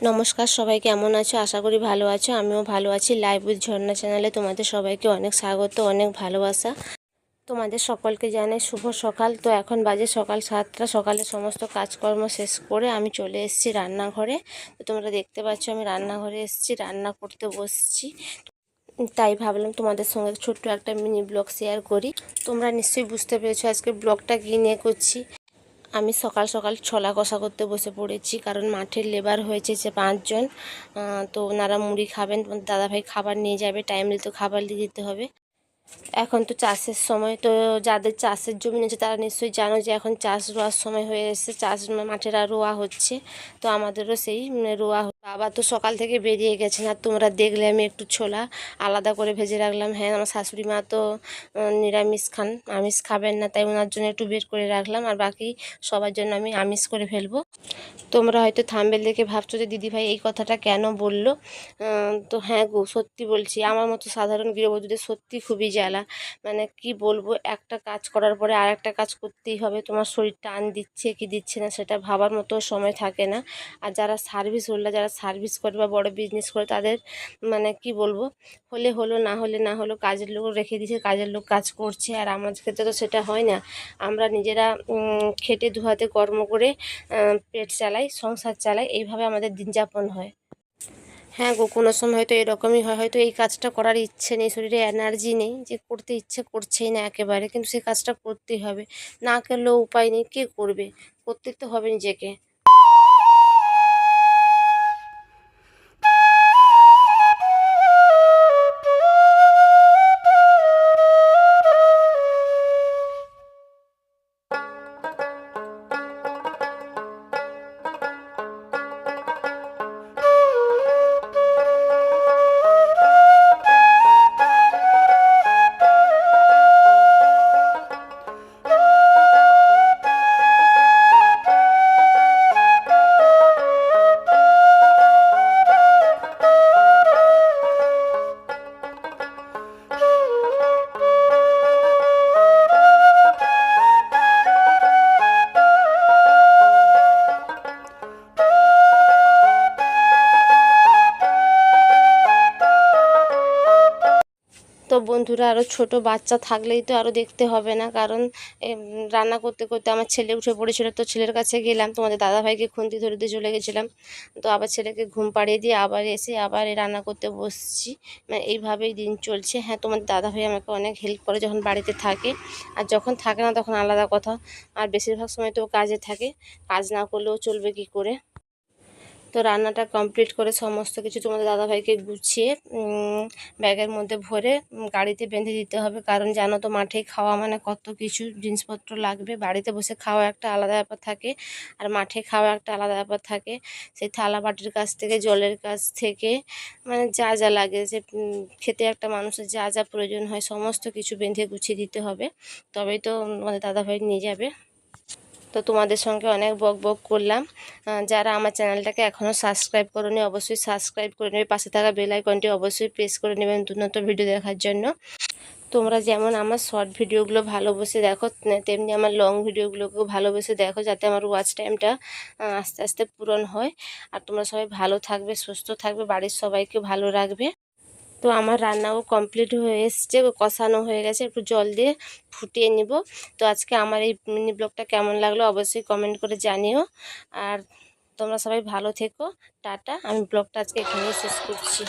নমস্কার সবাই, কেমন আছো? আশা করি ভালো আছো। আমিও ভালো আছি। লাইভ উইথ ঝর্ণা চ্যানেলে তোমাদের সবাইকে অনেক স্বাগত, অনেক ভালোবাসা। তোমাদের সকলকে জানাই শুভ সকাল। তো এখন বাজে সকাল সাতটা। সকালে সমস্ত কাজকর্ম শেষ করে আমি চলে এসেছি রান্নাঘরে। তো তোমরা দেখতে পাচ্ছ, আমি রান্নাঘরে এসেছি, রান্না করতে বসছি। তাই ভাবলাম তোমাদের সঙ্গে ছোট্ট একটা মিনি ব্লগ শেয়ার করি। তোমরা নিশ্চয়ই বুঝতে পেরেছ আজকে ব্লগটা কী নিয়ে করছি। আমি সকাল সকাল ছোলা কষা করতে বসে পড়েছি, কারণ মাঠের লেবার হয়েছে যে পাঁচজন। তো ওনারা মুড়ি খাবেন, দাদাভাই খাবার নিয়ে যাবে টাইমলি তো খাবার দিয়ে দিতে হবে। এখন তো চাষের সময় তো যাদের চাষের জমি আছে তারা নিশ্চয়ই জানো যে এখন চাষ রোয়ার সময় হয়ে এসেছে। চাষ মাঠেরা রোয়া হচ্ছে। তো আমাদেরও সেই রোয়া বাবা তো সকাল থেকে বেরিয়ে গেছেন, আর তোমরা দেখলে আমি একটু ছোলা আলাদা করে ভেজে রাখলাম। হ্যাঁ আমার শাশুড়ি মা তো নিরামিষ খান, আমিষ খাবেন না, তাই ওনার জন্য একটু বের করে রাখলাম। আর বাকি সবার জন্য আমি আমিষ করে ফেলব। তোমরা হয়তো থাম্বেল দেখে ভাবছ যে দিদিভাই এই কথাটা কেন বলল? তো হ্যাঁ গো, সত্যি বলছি। আমার মতো সাধারণ গৃহবধূদের সত্যি খুবই জ্বালা মানে কি বলব, একটা কাজ করার পরে আর একটা কাজ করতেই হবে। তোমার শরীর টান দিচ্ছে কি দিচ্ছে না সেটা ভাবার মতো সময় থাকে না। আর যারা সার্ভিস হোল্ডার যারা সার্ভিস করে বা বড় বিজনেস করে, তাদের মানে কি বলব, হলে হলো, না হলে না হলো, কাজের লোক রেখে দিয়েছে, কাজের লোক কাজ করছে। আর আমাদের ক্ষেত্রে তো সেটা হয় না। আমরা নিজেরা খেটে দুহাতে কর্ম করে পেট চালাই, সংসার চালাই, এইভাবে আমাদের দিন যাপন হয়। হ্যাঁ গো কোনো সময় হয়তো এরকমই হয়। হয়তো এই কাজটা করার ইচ্ছে নেই, শরীরে এনার্জি নেই, যে করতে ইচ্ছে করছেই না একেবারে, কিন্তু সেই কাজটা করতেই হবে। না করলেও উপায় নেই, কে করবে? করতে তো হবে নিজেকে। তো বন্ধুরা আরও ছোট বাচ্চা থাকলেই তো আরও দেখতে হবে না। কারণ রান্না করতে করতে আমার ছেলে উঠে পড়েছিল, তো ছেলের কাছে গেলাম, তোমাদের দাদাভাইকে খুন্তি ধরে দিয়ে চলে গেছিলাম। তো আবার ছেলেকে ঘুম পাড়িয়ে দিয়ে আবার এসে আবার রান্না করতে বসছি। মানে এইভাবেই দিন চলছে। হ্যাঁ তোমাদের দাদাভাই আমাকে অনেক হেল্প করে যখন বাড়িতে থাকে। আর যখন থাকে না তখন আলাদা কথা। আর বেশিরভাগ সময় তো কাজে থাকে। কাজ না করলেও চলবে কি করে? তো রান্নাটা কমপ্লিট করে সমস্ত কিছু তোমাদের দাদাভাইকে গুছিয়ে ব্যাগের মধ্যে ভরে গাড়িতে বেঁধে দিতে হবে। কারণ জানো তো মাঠে খাওয়া মানে কত কিছু জিনিসপত্র লাগবে। বাড়িতে বসে খাওয়া একটা আলাদা ব্যাপার থাকে আর মাঠে খাওয়া একটা আলাদা ব্যাপার থাকে। সেই থালা বাটির কাছ থেকে, জলের কাছ থেকে মানে যা যা লাগে যে খেতে একটা মানুষের যা যা প্রয়োজন হয়, সমস্ত কিছু বেঁধে গুছিয়ে দিতে হবে। তবেই তো তোমাদের দাদাভাই নিয়ে যাবে। তো তোমাদের সঙ্গে অনেক বক বক করলাম। যারা আমার চ্যানেলটাকে এখনও সাবস্ক্রাইব করোনি, অবশ্যই সাবস্ক্রাইব করে নেবে। পাশে থাকা বেল আইকনটি অবশ্যই প্রেস করে নেবেন নতুন ভিডিও দেখার জন্য। তোমরা যেমন আমার শর্ট ভিডিওগুলো ভালোবেসে দেখো তেমনি আমার লং ভিডিওগুলোকেও ভালোবেসে দেখো, যাতে আমার ওয়াচ টাইমটা আস্তে আস্তে পূরণ হয়। আর তোমরা সবাই ভালো থাকবে, সুস্থ থাকবে, বাড়ির সবাইকে ভালো রাখবে। তো আমার রান্নাও কমপ্লিট হয়ে এসছে, কষানো হয়ে গেছে, একটু জল দিয়ে ফুটিয়ে নিব। তো আজকে আমার এই মিনি ব্লগটা কেমন লাগল অবশ্যই কমেন্ট করে জানিও। আর তোমরা সবাই ভালো থেকো, টাটা। আমি ব্লগটা আজকে এখানেই শেষ করছি।